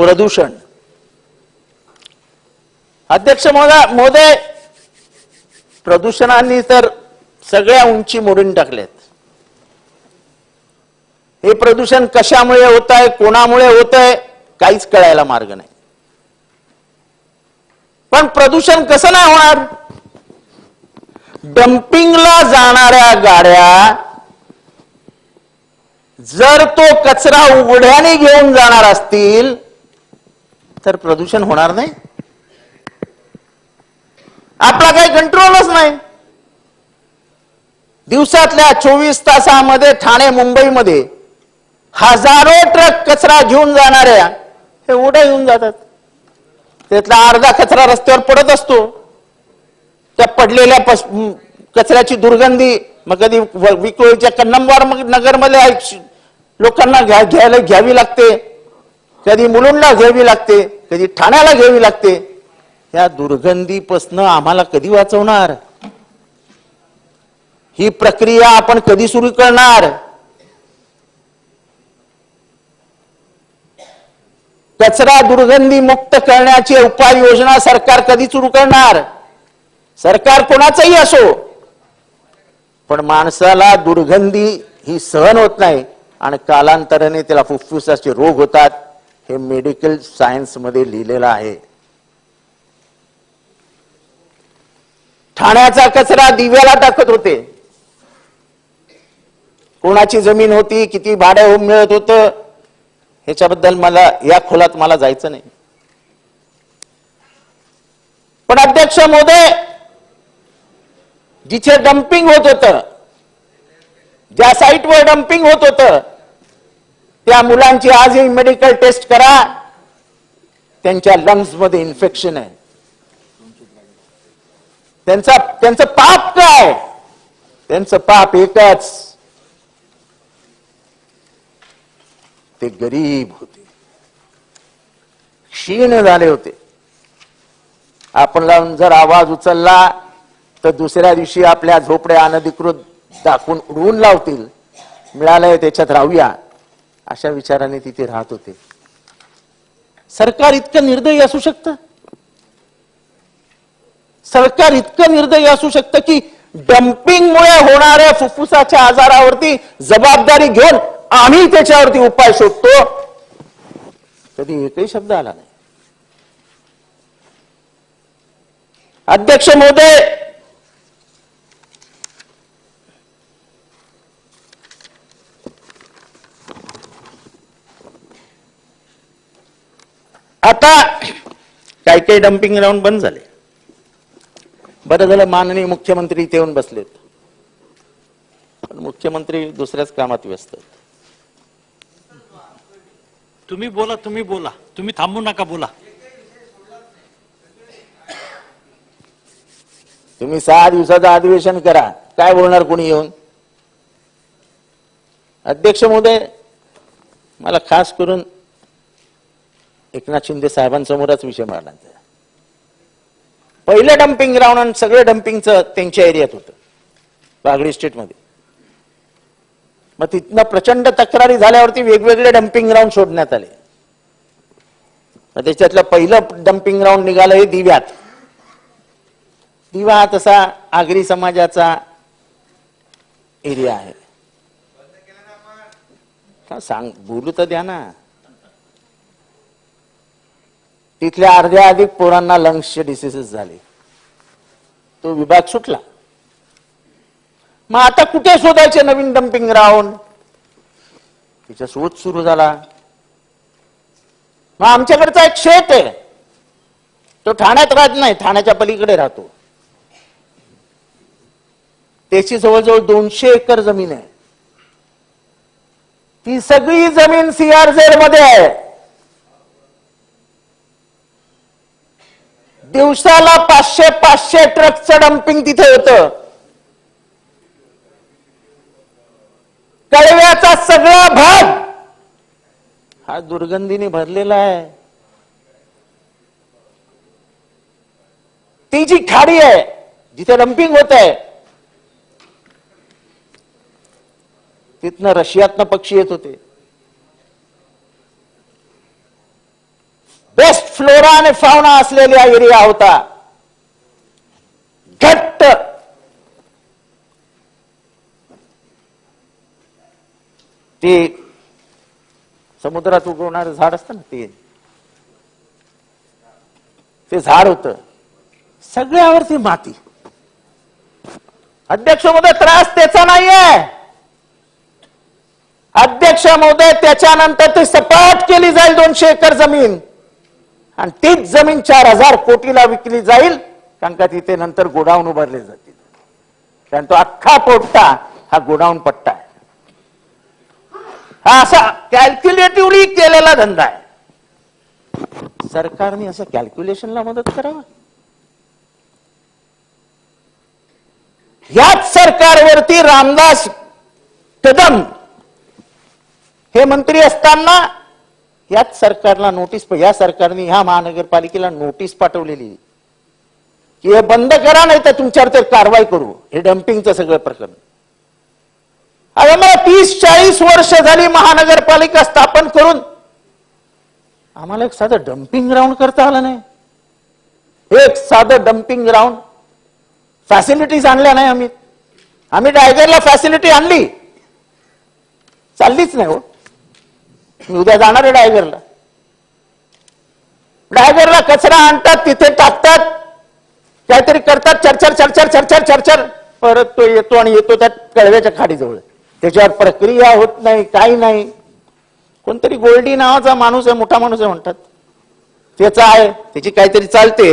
प्रदूषण. अध्यक्ष महोदय महोदय प्रदूषणाने तर सगळ्या उंची मोडून टाकल्यात हे प्रदूषण कशामुळे होत आहे कोणामुळे होत आहे काहीच कळायला मार्ग नाही. पण प्रदूषण कसं नाही होणार? डम्पिंगला जाणाऱ्या गाड्या जर तो कचरा उघड्याने घेऊन जाणार असतील तर प्रदूषण होणार नाही? आपला काही कंट्रोलच नाही. दिवसातल्या चोवीस तासामध्ये ठाणे मुंबईमध्ये हजारो ट्रक कचरा घेऊन जाणाऱ्या हे उड्या घेऊन जातात. त्यातला अर्धा कचरा रस्त्यावर पडत असतो. त्या पडलेल्या पस- कचऱ्याची दुर्गंधी मग कधी व- विक्रोळीच्या कन्नमवार मग नगरमध्ये श- लोकांना घ्या घ्यायला घ्यावी लागते. कधी मुलुंडला घ्यावी लागते कधी ठाण्याला घ्यावी लागते. या दुर्गंधीपासनं आम्हाला कधी वाचवणार? ही प्रक्रिया आपण कधी सुरू करणार? कचरा दुर्गंधी मुक्त करण्याची उपाययोजना सरकार कधी सुरू करणार? सरकार कोणाचंही असो पण माणसाला दुर्गंधी ही सहन होत नाही आणि कालांतराने त्याला फुफ्फुसाचे रोग होतात. हे मेडिकल सायन्समध्ये लिहिलेलं आहे. ठाण्याचा कचरा दिव्याला टाकत होते. कोणाची जमीन होती किती भाडे हो- मिळत होतं ह्याच्याबद्दल मला या खोलात मला जायचं नाही. पण अध्यक्ष मोदय जिथे डम्पिंग होत होतं ज्या साईटवर डम्पिंग होत होतं त्या मुलांची आजही मेडिकल टेस्ट करा. त्यांच्या लंग्समध्ये इन्फेक्शन आहे. त्यांचा त्यांचं पाप काय? त्यांचं पाप एकच. ते गरीब होते. क्षीण झाले होते. आपण लावून जर आवाज उचलला तर दुसऱ्या दिवशी आपल्या झोपड्या अनधिकृत दाखवून उडवून लावतील. मिळालंय त्याच्यात राहूया. अशा विचाराने तिथे राहत होते. सरकार इतकं निर्दयी असू शकतं? सरकार इतकं निर्दयी असू शकतं की डम्पिंगमुळे होणाऱ्या फुफ्फुसाच्या आजारावरती जबाबदारी घेऊन आम्ही त्याच्यावरती उपाय शोधतो? कधी एकही शब्द आला नाही. अध्यक्ष महोदय आता काही काही डम्पिंग ग्राउंड बंद झाले. बरं झालं माननीय मुख्यमंत्री इथे येऊन बसलेत. पण मुख्यमंत्री दुसऱ्याच कामात व्यस्त तुम्ही बोला तुम्ही बोला. तुम्ही थांबू नका बोला. तुम्ही सहा दिवसाचं अधिवेशन करा. काय बोलणार कोणी येऊन? अध्यक्ष महोदय मला खास करून एकनाथ शिंदे साहेबांसमोरच विषय मांडायचा पहिलं डम्पिंग ग्राउंड आणि सगळं डम्पिंगचं त्यांच्या एरियात होतं. बागडी स्टेटमध्ये मग तिथनं प्रचंड तक्रारी झाल्यावरती वेगवेगळे डम्पिंग ग्राउंड शोधण्यात आले. मग त्याच्यातलं पहिलं डम्पिंग ग्राउंड निघालं हे दिव्यात. दिवा हा तसा आगरी समाजाचा एरिया आहे. सांग बोलू तर द्या ना. तिथल्या अर्ध्या अधिक पोरांना लंग्सचे डिसिसेस झाले. तो विभाग सुटला. मग आता कुठे शोधायचे नवीन डम्पिंग ग्राउंड तिचा शोध सुरू झाला. मग आमच्याकडचा एक शेत आहे. तो ठाण्यात राहत नाही ठाण्याच्या पलीकडे राहतो. त्याची जवळजवळ दोनशे एकर जमीन आहे. ती सगळी जमीन सीआरझेडमध्ये आहे. दिवसाला पाचशे पाचशे ट्रकचं डम्पिंग तिथे होतं. कळव्याचा सगळा भाग हा दुर्गंधीने भरलेला आहे. ती जी खाडी आहे जिथे डम्पिंग होत आहे तिथनं रशियातनं पक्षी येत होते. फ्लोरा असलेल्या असलेला एरिया होता. घट्ट. ते समुद्रात उगवणारं झाड असतं ना ते? ते झाड होत. सगळ्यावरती माती. अध्यक्ष महोदय त्रास त्याचा नाहीये. अध्यक्ष महोदय त्याच्यानंतर ती सपाट केली जाईल दोनशे एकर जमीन. आणि तीच जमीन चार हजार कोटीला विकली जाईल कारण का तिथे नंतर गोडाऊन उभारले जातील. कारण तो अख्खा पोट्टा हा गोडाऊन पट्टा आहे. हा असा कॅल्क्युलेटिव्हली केलेला धंदा आहे. सरकारने असं कॅल्क्युलेशनला मदत करावं. याच सरकारवरती रामदास कदम हे मंत्री असताना याच सरकारला नोटीस या सरकारने ह्या महानगरपालिकेला नोटीस पाठवलेली. की हे बंद करा नाही तर तुमच्यावर तर कारवाई करू. हे डम्पिंगचं सगळं प्रकरण. अरे मला तीस चाळीस वर्ष झाली महानगरपालिका स्थापन करून. आम्हाला एक साधं डम्पिंग ग्राउंड करता आलं नाही. एक साधं डम्पिंग ग्राउंड फॅसिलिटीज आणल्या नाही आम्ही. आम्ही डायगरला फॅसिलिटी आणली. चाललीच नाही हो. मी उद्या जाणार आहे डायगरला डायगरला कचरा आणतात तिथे टाकतात काहीतरी करतात चरचर चरचर चरचर चरचर परत तो येतो आणि येतो त्या कळव्याच्या खाडीजवळ. त्याच्यावर प्रक्रिया होत नाही काही नाही. कोणतरी गोल्डी नावाचा माणूस आहे मोठा माणूस आहे म्हणतात. त्याचा आहे त्याची काहीतरी चालते.